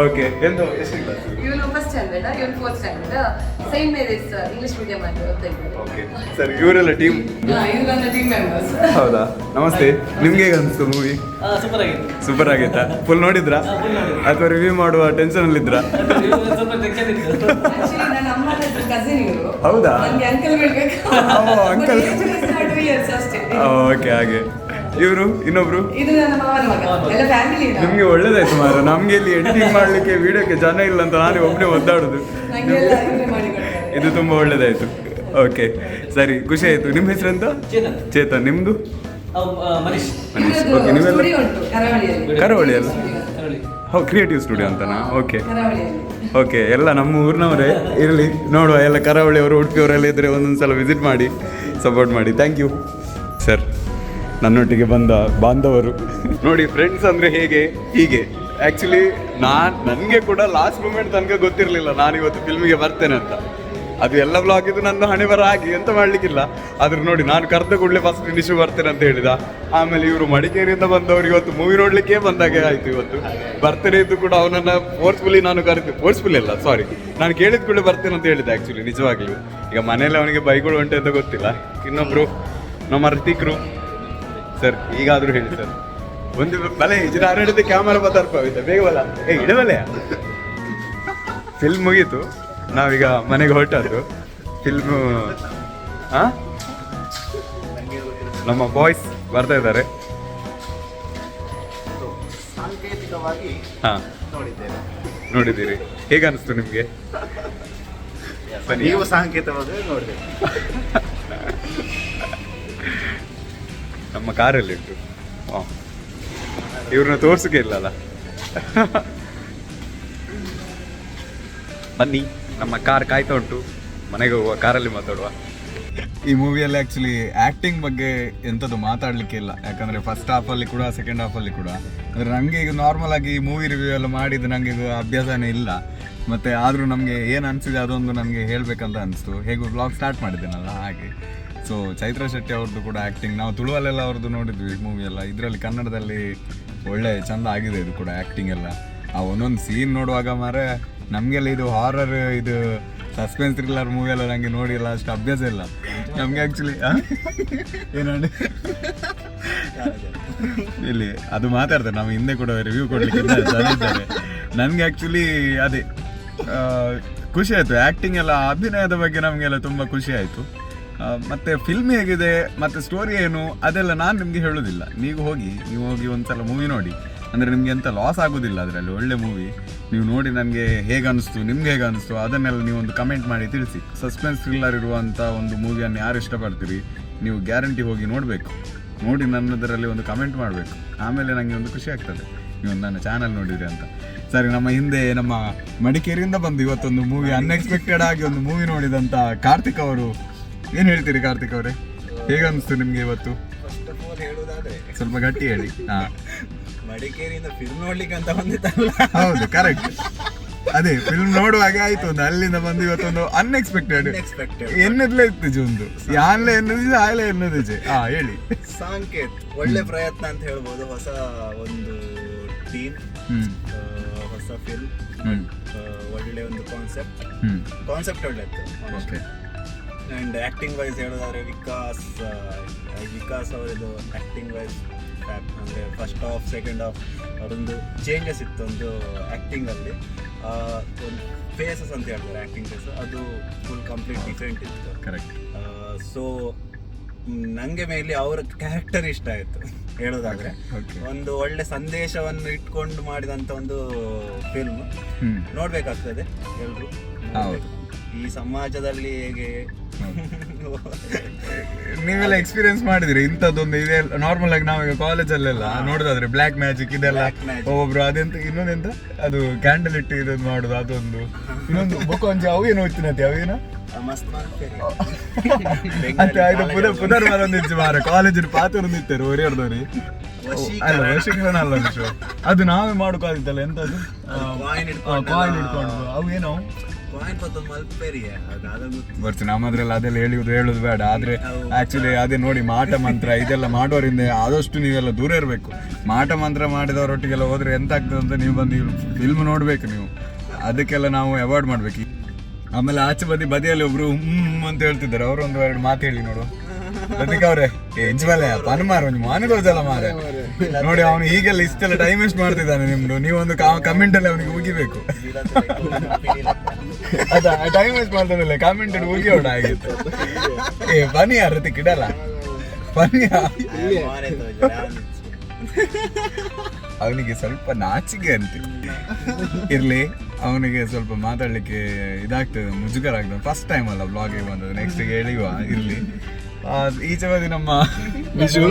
ಓಕೆ ಎಂದು ಎಷ್ಟು ಕ್ಲಾಸ್ ಇವನು ಫಸ್ಟ್ ಸ್ಟ್ಯಾಂಡರ್ಡ್ ಇವನು fourth standard Saint Mary's English medium ಅಲ್ಲಿ ಓದ್ತಾ ಇದ್ದಾರೆ. ಓಕೆ ಸರ್ ಇವರೆಲ್ಲ ಟೀಮ್ ಇವರೆಲ್ಲ ಇವ್ರು ಟೀಮ್ ಮೆಂಬರ್ಸ್ ಹೌದಾ? ನಮಸ್ತೆ. ನಿಮ್ಗೆ ಹೇಗೆ ಅನಿಸ್ತು ಮೂವಿ ಸೂಪರ್ ಆಗಿತ್ತು. ಸೂಪರ್ ಆಗಿತ್ತಾ? ಫುಲ್ ನೋಡಿದ್ರಾ? ಅಥವಾ ರಿವ್ಯೂ ಮಾಡುವ ಟೆನ್ಷನ್ ಅಲ್ಲಿ ಇದ್ರಾ? ಹೌದಾ? ಅಂಕಲ್ ಓಕೆ ಹಾಗೆ. ಇವರು ಇನ್ನೊಬ್ರು? ಇದು ನನ್ನ ಮಾವನ ಮಗ. ಎಲ್ಲ ಫ್ಯಾಮಿಲಿ ನಿಮ್ಗೆ ಒಳ್ಳೇದಾಯ್ತು ಮಾರ ನಮ್ಗೆ ಇಲ್ಲಿ ಎಡಿಟಿಂಗ್ ಮಾಡ್ಲಿಕ್ಕೆ ವಿಡಿಯೋಕ್ಕೆ ಜನ ಇಲ್ಲ ಅಂತ ನಾನೇ ಒಬ್ಬನೇ ಒದ್ದಾಡುದು. ಇದು ತುಂಬಾ ಒಳ್ಳೇದಾಯ್ತು. ಓಕೆ ಸರಿ ಖುಷಿ ಆಯ್ತು. ನಿಮ್ಮ ಹೆಸರು ಚೇತನ್. ಚೇತನ್. ನಿಮ್ದು? ಮನೀಶ್. ಓಕೆ ನೀವೆಲ್ಲ ಕರಾವಳಿ ಅಲ್ಲ? ಹೋ ಕ್ರಿಯೇಟಿವ್ ಸ್ಟುಡಿಯೋ ಅಂತನಾ? ಓಕೆ ಓಕೆ ಎಲ್ಲ ನಮ್ಮ ಊರಿನವರೇ ಇರಲಿ. ನೋಡುವ ಎಲ್ಲ ಕರಾವಳಿಯವರು ಉಡುಪಿಯವರೆಲ್ಲ ಇದ್ದರೆ ಒಂದೊಂದು ಸಲ ವಿಸಿಟ್ ಮಾಡಿ ಸಪೋರ್ಟ್ ಮಾಡಿ. ಥ್ಯಾಂಕ್ ಯು ಸರ್ ನನ್ನೊಟ್ಟಿಗೆ ಬಂದ ಬಾಂಧವರು. ನೋಡಿ ಫ್ರೆಂಡ್ಸ್ ಅಂದರೆ ಹೇಗೆ? ಹೀಗೆ. ಆ್ಯಕ್ಚುಲಿ ನಾನು, ನನಗೆ ಕೂಡ ಲಾಸ್ಟ್ ಮೂಮೆಂಟ್ ತನಕ ಗೊತ್ತಿರಲಿಲ್ಲ. ನಾನು ಇವತ್ತು ಫಿಲ್ಮಿಗೆ ಬರ್ತೇನೆ ಅಂತ. ಅದು ಎಲ್ಲ ಬ್ಲಾಗ್ ಇದು ನನ್ನ ಹಣೆ ಬರ ಆಗಿ ಎಂತ ಮಾಡ್ಲಿಕ್ಕಿಲ್ಲ. ಆದ್ರೆ ನೋಡಿ, ನಾನು ಕರೆದ ಕೂಡಲೇ ಫಸ್ಟ್ ನಿಶು ಬರ್ತೇನೆ ಅಂತ ಹೇಳಿದ. ಆಮೇಲೆ ಇವರು ಮಡಿಕೇರಿಯಿಂದ ಬಂದವರು ಇವತ್ತು ಮೂವಿ ನೋಡ್ಲಿಕ್ಕೆ ಬಂದಾಗೆ ಆಯ್ತು ಇವತ್ತು. ಬರ್ತೇನೆ ಇದ್ದು ಕೂಡ ಅವನನ್ನ ಫೋರ್ಸ್ಫುಲಿ ನಾನು ಕರೆದು ಫೋರ್ಸ್ಫುಲಿ ಅಲ್ಲ ಸಾರಿ ನಾನು ಕೇಳಿದ ಕೂಡಲೇ ಬರ್ತೇನೆ ಅಂತ ಹೇಳಿದೆ ಆಕ್ಚುಲಿ ನಿಜವಾಗ್ಲೂ. ಈಗ ಮನೆಯಲ್ಲಿ ಅವನಿಗೆ ಬೈಗಳು ಉಂಟು ಅಂತ ಗೊತ್ತಿಲ್ಲ. ಇನ್ನೊಬ್ರು, ನಮ್ಮ ರತಿಕ್ರು ಸರ್ ಈಗಾದ್ರೂ ಹೇಳಿ ಸರ್. ಒಂದು ಬಲೆ ಇದರ ಹರಡಿದ ಕ್ಯಾಮರಾ ಬತ್ತಾರ್ಪಾವಿದೆ ಬೇಗ ಬಲ. ಏ ಇಡಬಲೆಯ ಫಿಲ್ಮ್ ಮುಗೀತು. ನಾವೀಗ ಮನೆಗೆ ಹೊರಟದ್ದು. ಫಿಲ್ಮ್ ಹಾಂ ನಮ್ಮ ಬಾಯ್ಸ್ ಬರ್ತಾ ಇದ್ದಾರೆ. ಹಾ. ನೋಡಿದ್ದೀರಿ. ಹೇಗೆ ಅನಿಸ್ತು ನಿಮಗೆ? ನೀವು ಸಾಂಕೇತಿಕವಾಗಿ ನೋಡಿದ್ದೇವೆ ನಮ್ಮ ಕಾರಲ್ಲಿ ಉಂಟು ಇವ್ರನ್ನ ತೋರ್ಸಕ್ಕೆ ಇಲ್ಲಲ್ಲ. ಬನ್ನಿ, ನಮ್ಮ ಕಾರ್ ಕಾಯ್ತಾ ಉಂಟು. ಮನೆಗೆ ಹೋಗುವ, ಕಾರಲ್ಲಿ ಮಾತಾಡುವ. ಈ ಮೂವಿಯಲ್ಲಿ ಆ್ಯಕ್ಚುಲಿ ಆ್ಯಕ್ಟಿಂಗ್ ಬಗ್ಗೆ ಎಂಥದ್ದು ಮಾತಾಡಲಿಕ್ಕೆ ಇಲ್ಲ. ಯಾಕಂದರೆ ಫಸ್ಟ್ ಹಾಫಲ್ಲಿ ಕೂಡ ಸೆಕೆಂಡ್ ಹಾಫಲ್ಲಿ ಕೂಡ. ಅಂದರೆ ನನಗೆ ಈಗ ನಾರ್ಮಲ್ ಆಗಿ ಮೂವಿ ರಿವ್ಯೂ ಎಲ್ಲ ಮಾಡಿದ್ದು ನನಗೆ ಇದು ಅಭ್ಯಾಸನೇ ಇಲ್ಲ. ಮತ್ತು ಆದರೂ ನಮಗೆ ಏನು ಅನಿಸಿದೆ ಅದೊಂದು ನನಗೆ ಹೇಳಬೇಕಂತ ಅನಿಸ್ತು. ಹೇಗೂ ಬ್ಲಾಗ್ ಸ್ಟಾರ್ಟ್ ಮಾಡಿದ್ದೇನಲ್ಲ ಹಾಗೆ. ಸೊ ಚೈತ್ರ ಶೆಟ್ಟಿ ಅವ್ರದ್ದು ಕೂಡ ಆ್ಯಕ್ಟಿಂಗ್ ನಾವು ತುಳುವಲ್ಲೆಲ್ಲ ಅವ್ರದ್ದು ನೋಡಿದ್ವಿ ಮೂವಿ ಎಲ್ಲ. ಇದರಲ್ಲಿ ಕನ್ನಡದಲ್ಲಿ ಒಳ್ಳೆ ಚಂದ ಆಗಿದೆ ಇದು ಕೂಡ ಆ್ಯಕ್ಟಿಂಗ್ ಎಲ್ಲ. ಆ ಒಂದೊಂದು ಸೀನ್ ನೋಡುವಾಗ ಮಾರೆ ನಮಗೆಲ್ಲ ಇದು ಹಾರರ್ ಇದು ಸಸ್ಪೆನ್ಸ್ ಥ್ರಿಲ್ಲರ್ ಮೂವಿ ಎಲ್ಲ ನನಗೆ ನೋಡಿಲ್ಲ ಅಷ್ಟು ಅಭ್ಯಾಸ ಇಲ್ಲ. ನಮಗೆ ಆ್ಯಕ್ಚುಲಿ ಏನು ಇಲ್ಲಿ ಅದು ಮಾತಾಡ್ತಾರೆ. ನಾವು ಹಿಂದೆ ಕೂಡ ರಿವ್ಯೂ ಕೊಡ್ಲಿಕ್ಕೆ ನನಗೆ ಆ್ಯಕ್ಚುಲಿ ಅದೇ ಖುಷಿ ಆಯಿತು. ಆ್ಯಕ್ಟಿಂಗ್ ಎಲ್ಲ, ಅಭಿನಯದ ಬಗ್ಗೆ ನಮಗೆಲ್ಲ ತುಂಬ ಖುಷಿ ಆಯಿತು. ಮತ್ತು ಫಿಲ್ಮ್ ಹೇಗಿದೆ, ಮತ್ತು ಸ್ಟೋರಿ ಏನು, ಅದೆಲ್ಲ ನಾನು ನಿಮಗೆ ಹೇಳೋದಿಲ್ಲ. ನೀವು ಹೋಗಿ ನೀವು ಹೋಗಿ ಒಂದ್ಸಲ ಮೂವಿ ನೋಡಿ. ಅಂದರೆ ನಿಮಗೆ ಎಂತ ಲಾಸ್ ಆಗೋದಿಲ್ಲ ಅದರಲ್ಲಿ, ಒಳ್ಳೆ ಮೂವಿ ನೀವು ನೋಡಿ ನನಗೆ ಹೇಗೆ ಅನಿಸ್ತು ನಿಮ್ಗೆ ಹೇಗೆ ಅನಿಸ್ತು ಅದನ್ನೆಲ್ಲ ನೀವು ಒಂದು ಕಮೆಂಟ್ ಮಾಡಿ ತಿಳಿಸಿ. ಸಸ್ಪೆನ್ಸ್ ಥ್ರಿಲ್ಲರ್ ಇರುವಂಥ ಒಂದು ಮೂವಿಯನ್ನು ಯಾರು ಇಷ್ಟಪಡ್ತೀರಿ, ನೀವು ಗ್ಯಾರಂಟಿ ಹೋಗಿ ನೋಡಬೇಕು. ನೋಡಿ ನನ್ನದರಲ್ಲಿ ಒಂದು ಕಮೆಂಟ್ ಮಾಡಬೇಕು. ಆಮೇಲೆ ನನಗೆ ಒಂದು ಖುಷಿ ಆಗ್ತದೆ. ನೀವು ನನ್ನ ಚಾನಲ್ ನೋಡಿದ್ರಿ ಅಂತ. ಸರಿ, ನಮ್ಮ ಹಿಂದೆ ನಮ್ಮ ಮಡಿಕೇರಿಯಿಂದ ಬಂದು ಇವತ್ತೊಂದು ಮೂವಿ ಅನ್ಎಕ್ಸ್ಪೆಕ್ಟೆಡ್ ಆಗಿ ಒಂದು ಮೂವಿ ನೋಡಿದಂಥ ಕಾರ್ತಿಕ್ ಅವರು ಏನು ಹೇಳ್ತೀರಿ ಕಾರ್ತಿಕ್ ಅವರೇ? ಹೇಗೆ ಅನಿಸ್ತು ನಿಮಗೆ ಇವತ್ತು? ಫಸ್ಟ್ ಆಫ್ ಆಲ್ ಹೇಳುವುದಾದ್ರೆ ಸ್ವಲ್ಪ ಗಟ್ಟಿ ಹೇಳಿ. ಹಾಂ. ಮಡಿಕೇರಿಯಿಂದ ಫಿಲ್ಮ್ ನೋಡ್ಲಿಕ್ಕೆ ಅಂತ ಬಂದಿತ್ತಲ್ಲ? ಹೌದು ಕರೆಕ್ಟ್ ಅದೇ ಫಿಲ್ಮ್ ನೋಡುವಾಗ ಆಯ್ತು ಒಂದು ಅಲ್ಲಿಂದ ಬಂದು ಇವತ್ತೊಂದು ಅನ್ಎಕ್ಸ್ಪೆಕ್ಟೆಡ್ Unexpected. ಎನ್ನದ್ಲೇ ಇತ್ತು ಒಂದು ಯಾನ್ಲೆ ಎನ್ನದಿದೆ ಆಯ್ಲೆ ಎನ್ನದಿದೆ. ಹಾ ಹೇಳಿ. ಸಾಂಕೇತ್ ಒಳ್ಳೆ ಪ್ರಯತ್ನ ಅಂತ ಹೇಳ್ಬೋದು. ಹೊಸ ಒಂದು ಟೀಮ್ ಹ್ಮ್. ಹೊಸ ಫಿಲ್ಮ್ ಹ್ಮ್. ಒಳ್ಳೆ ಒಂದು ಕಾನ್ಸೆಪ್ಟ್ ಹ್ಮ್. ಕಾನ್ಸೆಪ್ಟ್ ಒಳ್ಳೆ ಓಕೆ ಆ್ಯಂಡ್ ಆ್ಯಕ್ಟಿಂಗ್ ವೈಸ್ ಹೇಳೋದಾದ್ರೆ ವಿಕಾಸ್ ವಿಕಾಸ್ ಅವರದು ಆ್ಯಕ್ಟಿಂಗ್ ವೈಸ್ ಅಂದರೆ ಫಸ್ಟ್ ಹಾಫ್ ಸೆಕೆಂಡ್ ಹಾಫ್ ಅವರೊಂದು ಚೇಂಜಸ್ ಇತ್ತು ಒಂದು ಆ್ಯಕ್ಟಿಂಗಲ್ಲಿ ಒಂದು ಫೇಸಸ್ ಅಂತ ಹೇಳ್ತಾರೆ ಆ್ಯಕ್ಟಿಂಗ್ ಫೇಸ್ ಅದು ಫುಲ್ ಕಂಪ್ಲೀಟ್ ಡಿಫ್ರೆಂಟ್ ಇತ್ತು. ಕರೆಕ್ಟ್ ಸೊ ನನಗೆ ಮೇಲೆ ಅವರ ಕ್ಯಾರೆಕ್ಟರ್ ಇಷ್ಟ ಆಯಿತು ಹೇಳೋದಾದ್ರೆ. ಒಂದು ಒಳ್ಳೆ ಸಂದೇಶವನ್ನು ಇಟ್ಕೊಂಡು ಮಾಡಿದಂಥ ಒಂದು ಫಿಲ್ಮ್ ನೋಡಬೇಕಾಗ್ತದೆ ಎಲ್ಲರೂ. ಈ ಸಮಾಜದಲ್ಲಿ ಹೇಗೆ? ನೀವೆಲ್ಲ ಎಕ್ಸ್ಪೀರಿಯನ್ಸ್ ಮಾಡಿದ್ರಿ ಇಂಥದ್ದೊಂದು ಇದೆ. ನಾರ್ಮಲ್ ಆಗಿ ನಾವೀಗ ಕಾಲೇಜಲ್ಲೆಲ್ಲ ನೋಡೋದಾದ್ರೆ ಬ್ಲ್ಯಾಕ್ ಮ್ಯಾಜಿಕ್ ಇದೆಲ್ಲ. ಒಬ್ಬೊಬ್ರು ಅದೆಂತ ಇನ್ನೊಂದೆಂತ? ಅದು ಕ್ಯಾಂಡಲ್ ಇಟ್ಟು ಇದೊಂದು ಮಾಡೋದು ಅದೊಂದು. ಇನ್ನೊಂದು ಬುಕ್ ಒಂಜಿ ಅವು ಏನು? ಹೋಗ್ತೀನತಿ ಅವೇನು ಅಂತ ಇದು ಪುನರ್ ಪುನರ್ವಾರ ಒಂದಿತ್ತು ಮಾರ. ಕಾಲೇಜಿನ ಪಾತ್ರ ನಿಂತಾರೆ ಒರಿಯರ್ದವ್ರಿ ಅಲ್ಲ ವಶೀಕರಣ ಅಲ್ಲ ಅದು ನಾವೇ ಮಾಡೋಕ್ಕಾಗಿತ್ತಲ್ಲ ಎಂತದ್ದು ಕಾಯಿನ್ ಇಟ್ಕೊಂಡು ಅವು ಏನೋ? ಬರ್ತೀನಿ ನಮ್ಮದ್ರಲ್ಲಿ ಅದೆಲ್ಲ ಹೇಳುವುದು ಹೇಳುದು ಬೇಡ. ಆದ್ರೆ ಆಕ್ಚುಲಿ ಅದೇ ನೋಡಿ, ಮಾಟ ಮಂತ್ರ ಇದೆಲ್ಲ ಮಾಡೋರಿಂದ ಆದಷ್ಟು ನೀವೆಲ್ಲ ದೂರ ಇರಬೇಕು. ಮಾಟ ಮಂತ್ರ ಮಾಡಿದವರೊಟ್ಟಿಗೆಲ್ಲ ಹೋದ್ರೆ ಎಂತ ಆಗ್ತದೆ ಅಂತ ನೀವು ಬಂದು ಫಿಲ್ಮ್ ನೋಡ್ಬೇಕು ನೀವು. ಅದಕ್ಕೆಲ್ಲ ನಾವು ಅವಾಯ್ಡ್ ಮಾಡ್ಬೇಕು. ಆಮೇಲೆ ಆಚೆ ಬದಿ ಬದಿಯಲ್ಲಿ ಒಬ್ರು ಹ್ಮ್ ಅಂತ ಹೇಳ್ತಿದ್ದಾರೆ. ಅವರು ಒಂದು ಎರಡು ಮಾತು ಹೇಳಿ ನೋಡು. ಪ್ರತೀಕ್ ಅವ್ರೆ ಎಂಜ್ಮಲೆ ಪನ್ ಮಾರ ಒಂದು ಮಾನಗೋಜಲ್ಲ ಮಾರೆ. ನೋಡಿ, ಅವನು ಈಗೆಲ್ಲ ಇಷ್ಟೆಲ್ಲ ಟೈಮ್ ವೇಸ್ಟ್ ಮಾಡ್ತಿದ್ದಾನೆ ನಿಮ್ದು. ನೀವೊಂದು ಕಮೆಂಟ್ ಅಲ್ಲಿ ಅವನಿಗೆ ಉಗಿಬೇಕು. ಅದ ಟೈಮ್ ವೇಸ್ಟ್ ಮಾಡ್ತಾನಲ್ಲ ಕಾಮೆಂಟ್ ಹೋಗಿ ಹೊಡ ಆಗಿತ್ತು ಏ, ಬನ್ನಿ ಯಾರ ಕಿಡಲ್ಲ ಬನ್ನಿ ಅವನಿಗೆ ಸ್ವಲ್ಪ ನಾಚಿಕೆ ಅಂತ. ಇರ್ಲಿ, ಅವನಿಗೆ ಸ್ವಲ್ಪ ಮಾತಾಡ್ಲಿಕ್ಕೆ ಇದಾಗ್ತದೆ, ಮುಜುಗರ ಆಗ್ತದೆ. ಫಸ್ಟ್ ಟೈಮ್ ಅಲ್ಲ ಬ್ಲಾಗಿಗೆ ಬಂದದ್ದು. ನೆಕ್ಸ್ಟ್ ಹೇಳಿವ ಇರ್ಲಿ. ಈಚೆ ಬದಿ ನಮ್ಮ ವಿಶು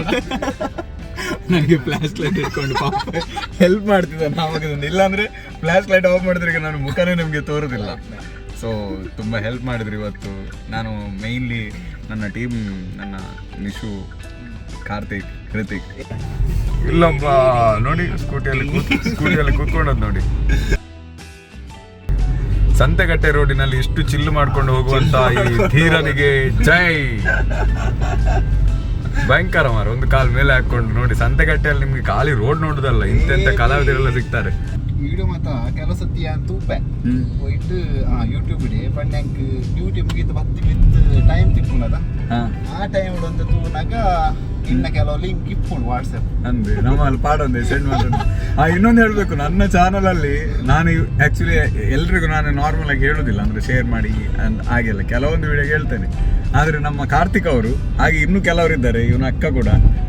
ನನಗೆ ಫ್ಲಾಶ್ ಲೈಟ್ ಇಟ್ಕೊಂಡು ಪಾಪ ಹೆಲ್ಪ್ ಮಾಡ್ತಿದ್ದ ನಾವಾಗ ಇಲ್ಲ ಅಂದ್ರೆ ಫ್ಲಾಶ್ ಲೈಟ್ ಆಫ್ ಮಾಡಿದ್ರೆ ನಾನು ಮುಖನೇ ನಮಗೆ ತೋರೋದಿಲ್ಲ. ಸೊ ತುಂಬ ಹೆಲ್ಪ್ ಮಾಡಿದ್ರು ಇವತ್ತು. ನಾನು ಮೇನ್ಲಿ ನನ್ನ ಟೀಮ್ ನನ್ನ ನಿಶು ಕಾರ್ತಿಕ್, ಕೃತಿಕ್. ಇಲ್ಲಪ್ಪ ನೋಡಿ ಸ್ಕೂಟಿಯಲ್ಲಿ ಸ್ಕೂಟಿಯಲ್ಲಿ ಕೂತ್ಕೊಂಡದ್ ನೋಡಿ. ಸಂತೆಗಟ್ಟೆ ರೋಡಿನಲ್ಲಿ ಇಷ್ಟು ಚಿಲ್ಲು ಮಾಡ್ಕೊಂಡು ಹೋಗುವಂತ ಈ ಧೀರನಿಗೆ ಜೈ. ಭಯಂಕರ ಮಾರ. ಒಂದು ಕಾಲ್ ಮೇಲೆ ಹಾಕೊಂಡು ನೋಡಿ ಸಂತೆಗಟ್ಟೆಯಲ್ಲಿ ನಿಮ್ಗೆ ಖಾಲಿ ರೋಡ್ ನೋಡುದಲ್ಲ ಇಂತೆಂತ ಕಲಾವಿದರೆಲ್ಲ ಸಿಗ್ತಾರೆ. ವೀಡಿಯೋ ಮಾತ ಕೆಲವು ಸತಿ ಅಂತ ಉಪ್ಪೆ ಹೋಯ್ತು ಯೂಟ್ಯೂಬ್ ಇಡಿ ಪಂಡ್ಯಾಂಕ್ ಡ್ಯೂಟಿ ಮುಗಿತು ಬತ್ತಿ ಬಿತ್ತು ಟೈಮ್ ತಿಕ್ಕೊಂಡದ. ಆ ಟೈಮ್ ಒಂದು ತೂನಾಗ ಇನ್ನ ಕೆಲವು ಲಿಂಕ್ ಇಪ್ಪುಂಡು ವಾಟ್ಸಪ್ ಅಂದ್ರೆ ನಮ್ಮಲ್ಲಿ ಪಾಡೊಂದೆ ಸೆಂಡ್ ಮಾಡೋದು ಆ ಇನ್ನೊಂದು ಹೇಳಬೇಕು ನನ್ನ ಚಾನಲ್ ಅಲ್ಲಿ ನಾನು ಆಕ್ಚುಲಿ ಎಲ್ರಿಗೂ ನಾನು ನಾರ್ಮಲ್ ಆಗಿ ಹೇಳುದಿಲ್ಲ ಅಂದ್ರೆ ಶೇರ್ ಮಾಡಿ ಹಾಗೆಲ್ಲ ಕೆಲವೊಂದು ವಿಡಿಯೋ ಹೇಳ್ತೇನೆ. ಆದ್ರೆ ನಮ್ಮ ಕಾರ್ತಿಕ್ ಅವರು ಹಾಗೆ ಇನ್ನೂ ಕೆಲವರು ಇದ್ದಾರೆ ಇವನ ಅಕ್ಕ ಕೂಡ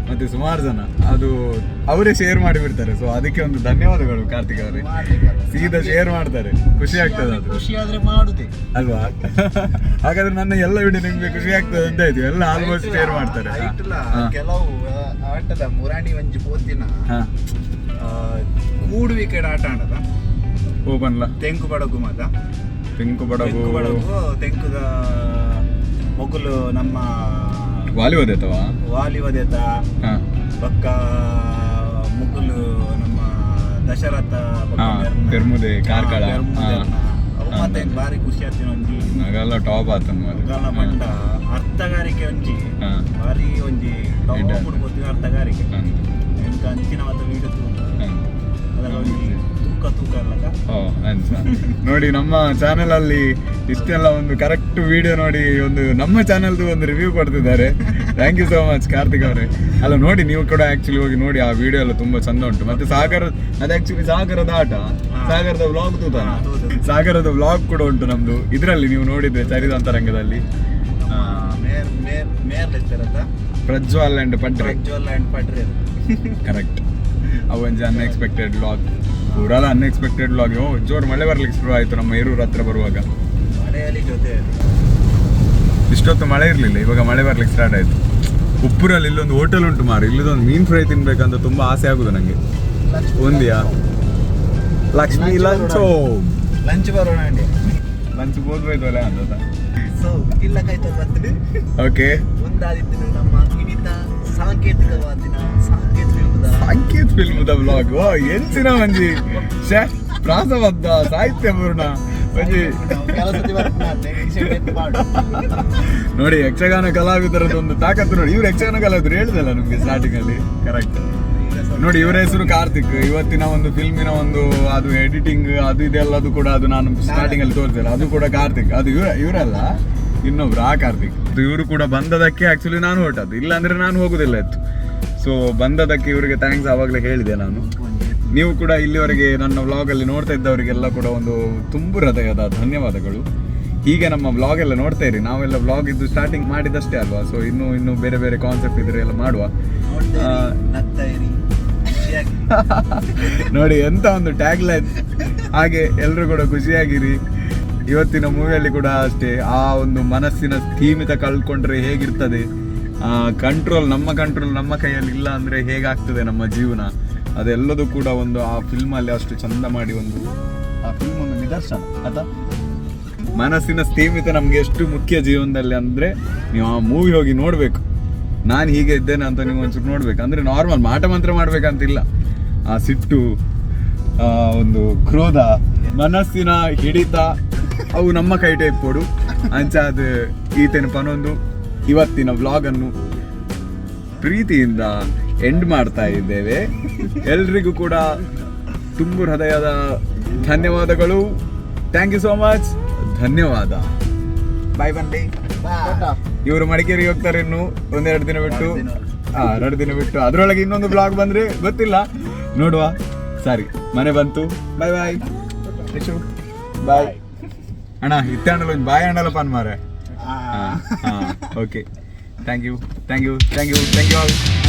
ಮತ್ತೆ ಸುಮಾರು ಜನ. ಅದು ಅವರೇ ಶೇರ್ ಮಾಡಿಬಿಡ್ತಾರೆ. ಸೊ ಅದಕ್ಕೆ ಒಂದು ಧನ್ಯವಾದಗಳು ಕಾರ್ತಿಕ್ ಅವರೇ. ಸೀದಾ ಶೇರ್ ಮಾಡ್ತಾರೆ. ಖುಷಿ ಆಗ್ತದೆ ಅದು. ಖುಷಿ ಆದ್ರೆ ಮಾಡುದೇ. ಅಲ್ವಾ? ಹಾಗಾದ್ರೆ ನನ್ನ ಎಲ್ಲ ವಿಡಿಯೋ ನಿಮಗೆ ಖುಷಿ ಆಗ್ತದೆ ಅಂತ ಆಯ್ತು ಎಲ್ಲ ಆಲ್ಮೋಸ್ಟ್ ಶೇರ್ ಮಾಡ್ತಾರೆ. ಕೆಲವು ಆಟದ ಮುರಾಣಿ ಒಂಜಿ ಪೋತಿನ ಆ ಮೂಡು ವಿಕೆಟ್ ಆಟ ಆಡದ? ಓಪನ್ಲ. ತೆಂಕು ಬಡಗು ಮಾತ? ತೆಂಕು ಬಡಗು ಬಡಗು ತೆಂಕುದ ಮೊಗುಲು ನಮ್ಮ ವಾಲಿಬೋದ್ ವಾಲಿವದೇತ ಬಕ್ಕ ಮುಗುಲು ನಮ್ಮ ದಶರಥ ಪೆರ್ಮುದೆ. ಕಾರ್ಕಳ. ಮತ್ತೆ ಬಾರಿ ಖುಷಿ ಆಗ್ತೀನಿ ಒಂಜಿ ನಗಲ್ಲ ಟಾಪ್ ಆತನ್ ಮುಗಾಲ ಮಂಡ ಅರ್ಥಗಾರಿಕೆ ಒಂಜಿ. ಬಾರಿ ಒಂಜಿ. ಟಾಪ್ ಕೊಡ್ಬೋದು ಅರ್ಥಗಾರಿಕೆ. ಎಂತ ಅಂಚಿನ ಮಾತ್ರ ವೀಡಿಯೋ ಅದರ ಒಂಜಿ ನೋಡಿ ನಮ್ಮ ಚಾನೆಲ್ ಅಲ್ಲಿ ಇಷ್ಟೆಲ್ಲ ಒಂದು ಕರೆಕ್ಟ್ ವಿಡಿಯೋ ನೋಡಿ ಒಂದು ನಮ್ಮ ಚಾನೆಲ್ದು ಒಂದು ರಿವ್ಯೂ ಕೊಡ್ತಿದ್ದಾರೆ. Thank you so much Karthik ಅವರೇ. ಅಲ್ಲ ನೋಡಿ ನೀವು ಕೂಡ ಆಕ್ಚುಲಿ ಹೋಗಿ ನೋಡಿ ಆ ವಿಡಿಯೋ ಎಲ್ಲ ತುಂಬಾ ಚಂದ ಉಂಟು. ಮತ್ತೆ ಸಾಗರ ಅದು ಆಕ್ಚುಲಿ ಸಾಗರದ ಆಟ. ಸಾಗರದ ವ್ಲಾಗ್ ತೂತಾನ ಸಾಗರದ ವ್ಲಾಗ್ ಕೂಡ ಉಂಟು ನಮ್ದು. ಇದರಲ್ಲಿ ನೀವು ನೋಡಿದ್ರೆ ಚರಿದಂತರಂಗದಲ್ಲಿ ರಂಗದಲ್ಲಿ ಮೇರ್ ಮೇರ್ ಮೇರ್ lecturer Prajwal and Padre Prajwal and Padre correct ಅವಂಜಿ unexpected ಲಾಗ್ ಪೂರಾಲ ಅನ್ಎಕ್ಸ್ಪೆಕ್ಟೆಡ್ ಆಗಿ ಓ ಜೋರು ಮಳೆ ಬರ್ಲಿಕ್ಕೆ ಶುರು ಆಯ್ತು ನಮ್ಮ ಏರೂರ್ ಹತ್ರ ಬರುವಾಗ. ಮಳೆಯಲ್ಲಿ ಜೊತೆ ಇಷ್ಟೊತ್ತು ಮಳೆ ಇರಲಿಲ್ಲ ಇವಾಗ ಮಳೆ ಬರ್ಲಿಕ್ಕೆ ಸ್ಟಾರ್ಟ್ ಆಯ್ತು. ಉಪ್ಪುರಲ್ಲಿ ಇಲ್ಲೊಂದು ಹೋಟೆಲ್ ಉಂಟು ಮಾರು ಇಲ್ಲದೊಂದು ಮೀನ್ ಫ್ರೈ ತಿನ್ಬೇಕಂತ ತುಂಬಾ ಆಸೆ ಆಗುದು ನಂಗೆ. ಒಂದಿಯಾ? ಲಕ್ಷ್ಮಿ ಲಂಚ್ ಲಂಚ್ ಬರೋಣ. ಲಂಚ್ ಬೋದ್ಬೋಯ್ತಲ್ಲ ಅಂತ ಸೊ ಇಲ್ಲ ಕಾಯ್ತಾ ಬರ್ತೀನಿ ಓಕೆ ಮುಂದಾದಿತ್ತು ನಮ್ಮ ಹಿಡಿತ ಸಾಂಕೇತಿಕವಾದಿನ ಸಂಕೇತ್ ಫಿಲ್ಮ್ ಬ್ಲಾಗ್ ಎಂಚಿನ ಮಂಜಿ? ಶೇ ಪ್ರಾಸಬದ್ಧ ಸಾಹಿತ್ಯ ಪೂರ್ಣ. ಮಂಜಿ. ನೋಡಿ, ಯಕ್ಷಗಾನ ಕಲಾವಿದರದ ಒಂದು ತಾಕತ್ತು ನೋಡಿ. ಇವ್ರು ಯಕ್ಷಗಾನ ಕಲಾವಿದರು ಹೇಳಿದಲ್ಲ ನಮ್ಗೆ ಸ್ಟಾರ್ಟಿಂಗ್ ಅಲ್ಲಿ? ಕರೆಕ್ಟ್ ನೋಡಿ, ಇವರ ಹೆಸರು ಕಾರ್ತಿಕ್. ಇವತ್ತಿನ ಒಂದು ಫಿಲ್ಮಿನ ಒಂದು ಅದು ಎಡಿಟಿಂಗ್ ಅದು ಇದೆಲ್ಲದು ಕೂಡ ಅದು ನಾನು ಸ್ಟಾರ್ಟಿಂಗ್ ಅಲ್ಲಿ ತೋರಿಸಿಲ್ಲ. ಅದು ಕೂಡ ಕಾರ್ತಿಕ್. ಅದು ಇವ್ರ, ಇವರಲ್ಲ, ಇನ್ನೊಬ್ರು, ಆ ಕಾರ್ತಿಕ್. ಇವರು ಕೂಡ ಬಂದದಕ್ಕೆ ಆಕ್ಚುಲಿ ನಾನು ಹೊರಟದ್ದು. ಇಲ್ಲಾಂದ್ರೆ ನಾನು ಹೋಗುದಿಲ್ಲ ಇತ್ತು. ಸೊ ಬಂದದಕ್ಕೆ ಇವರಿಗೆ ಥ್ಯಾಂಕ್ಸ್ ಆವಾಗಲೇ ಹೇಳಿದೆ ನಾನು. ನೀವು ಕೂಡ ಇಲ್ಲಿವರೆಗೆ ನನ್ನ ವ್ಲಾಗಲ್ಲಿ ನೋಡ್ತಾ ಇದ್ದವರಿಗೆಲ್ಲ ಕೂಡ ಒಂದು ತುಂಬು ಹೃದಯದ ಧನ್ಯವಾದಗಳು. ಹೀಗೆ ನಮ್ಮ ವ್ಲಾಗ್ ಎಲ್ಲ ನೋಡ್ತಾ ಇರಿ. ನಾವೆಲ್ಲ ವ್ಲಾಗ್ ಇದ್ದು ಸ್ಟಾರ್ಟಿಂಗ್ ಮಾಡಿದಷ್ಟೇ ಅಲ್ವಾ? ಸೊ ಇನ್ನು ಇನ್ನು ಬೇರೆ ಬೇರೆ ಕಾನ್ಸೆಪ್ಟ್ ಇದ್ರೆ ಎಲ್ಲ ಮಾಡುವ. ನೋಡಿ ಎಂತ ಒಂದು ಟ್ಯಾಗ್ ಲೈನ್ ಹಾಗೆ ಎಲ್ಲರೂ ಕೂಡ ಖುಷಿಯಾಗಿರಿ. ಇವತ್ತಿನ ಮೂವಿಯಲ್ಲಿ ಕೂಡ ಅಷ್ಟೇ ಆ ಒಂದು ಮನಸ್ಸಿನ ಸೀಮಿತ ಕಳ್ಕೊಂಡ್ರೆ ಹೇಗಿರ್ತದೆ? ಕಂಟ್ರೋಲ್ ನಮ್ಮ ಕಂಟ್ರೋಲ್ ನಮ್ಮ ಕೈಯಲ್ಲಿ ಇಲ್ಲ ಅಂದರೆ ಹೇಗಾಗ್ತದೆ ನಮ್ಮ ಜೀವನ? ಅದೆಲ್ಲದೂ ಕೂಡ ಒಂದು ಆ ಫಿಲ್ಮಲ್ಲಿ ಅಷ್ಟು ಚಂದ ಮಾಡಿ ಒಂದು ಆ ಫಿಲ್ಮ್ ಒಂದು ನಿದರ್ಶನ ಅದ ಮನಸ್ಸಿನ ಸ್ಥೀಮಿತ ನಮಗೆ ಎಷ್ಟು ಮುಖ್ಯ ಜೀವನದಲ್ಲಿ ಅಂದರೆ ನೀವು ಆ ಮೂವಿ ಹೋಗಿ ನೋಡಬೇಕು. ನಾನು ಹೀಗೆ ಇದ್ದೇನೆ ಅಂತ ನೀವು ಒಂಚೂರು ನೋಡ್ಬೇಕು. ಅಂದರೆ ನಾರ್ಮಲ್ ಮಾಟ ಮಂತ್ರ ಮಾಡಬೇಕಂತಿಲ್ಲ. ಆ ಸಿಟ್ಟು ಒಂದು ಕ್ರೋಧ, ಮನಸ್ಸಿನ ಹಿಡಿತ, ಅವು ನಮ್ಮ ಕೈ ಟೈಪ್ ಕೊಡು. ಅಂಚೆ ಅದು ಈತನ ಪನೊಂದು. ಇವತ್ತಿನ ವ್ಲಾಗನ್ನು ಪ್ರೀತಿಯಿಂದ ಎಂಡ್ ಮಾಡ್ತಾ ಇದ್ದೇವೆ. ಎಲ್ರಿಗೂ ಕೂಡ ತುಂಬು ಹೃದಯದ ಧನ್ಯವಾದಗಳು. ಥ್ಯಾಂಕ್ ಯು ಸೋ ಮಚ್ ಧನ್ಯವಾದ. ಬಾಯ್ ಬಂದಿ ಇವರು ಮಡಿಕೇರಿ ಹೋಗ್ತಾರೆ ಇನ್ನು ಒಂದೆರಡು ದಿನ ಬಿಟ್ಟು. ಹಾ ಎರಡು ದಿನ ಬಿಟ್ಟು. ಅದರೊಳಗೆ ಇನ್ನೊಂದು ಬ್ಲಾಗ್ ಬಂದ್ರೆ ಗೊತ್ತಿಲ್ಲ. ನೋಡುವ. ಸರಿ ಮನೆ ಬಂತು. ಬಾಯ್ ಬಾಯ್ ಬಾಯ್ ಅಣ್ಣ ಇತ್ತಣ್ಣಲ್ಲ ಒಂದು ಬಾಯ್ ಅಣ್ಣಲ್ಲ ಪಾನ್ ಮಾರೆ okay thank you thank you thank you thank you all